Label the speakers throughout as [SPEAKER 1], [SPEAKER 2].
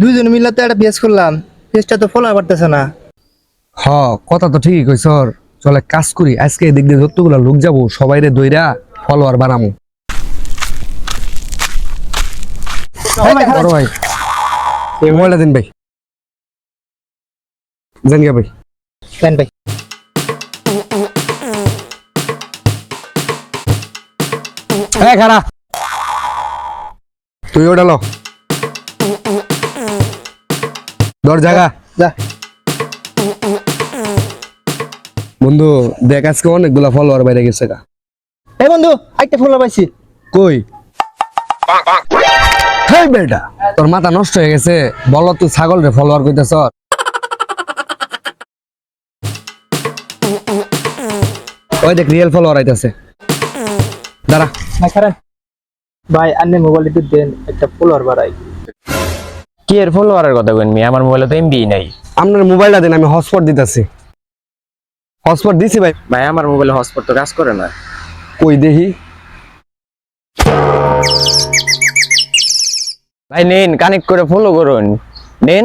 [SPEAKER 1] দুইজন মিলে তো একটা পেজ করলাম। পেজটা তো ফলো করতেছে না।
[SPEAKER 2] হ কথা তো ঠিকই কইছ চলে কাজ করি আজকে এদিক দিয়ে যতগুলো লোক যাব সবাই রে দইরা ফলোয়ার বানামু। বড় ভাই। এই মোবাইলটা দিন ভাই। জান ভাই।
[SPEAKER 1] দেন ভাই।
[SPEAKER 2] হ্যাঁ খারা তুই ওটা লো। ধর জায়গা।
[SPEAKER 1] যা।
[SPEAKER 2] বন্ধু দেখ আজকে অনেকগুলা ফলোয়ার বাইরে গেছে গা।
[SPEAKER 1] এই বন্ধু একটা ফলো পাইছি।
[SPEAKER 2] কই? হেই বেটা তোর মাথা নষ্ট হয়ে গেছে। বলো তুই ছাগল রে ফলোয়ার কইতেছ। ওই দেখ রিয়েল ফলোয়ার আইতাছে। দাঁড়া।
[SPEAKER 1] ভাই আপনি মোবাইলে দেন একটা ফলোয়ার বাড়াই।
[SPEAKER 3] কি এর ফলোয়ারের কথা কইন মি? আমার মোবাইলে তো এমবি নাই।
[SPEAKER 2] আপনার মোবাইলটা দিন আমি হটস্পট দিতেছি। হটস্পট দিছি ভাই।
[SPEAKER 3] ভাই আমার মোবাইলে হটস্পট তো কাজ করে না।
[SPEAKER 2] কই দেখি।
[SPEAKER 3] ভাই নেন কানেক্ট করে ফলো করুন। নেন।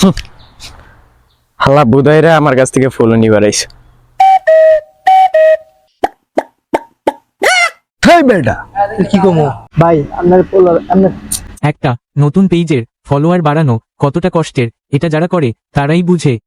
[SPEAKER 3] হুঁ। হাল্লা বুধাইরা আমার কাছ থেকে ফলো নিবার আইছে।
[SPEAKER 2] বেটা
[SPEAKER 1] কি কমো? ভাই আপনার ফলোয়ার আপনার
[SPEAKER 4] একটা নতুন পেজের ফলোয়ার বাড়ানো কতটা কষ্টের এটা যারা করে তারাই বুঝে।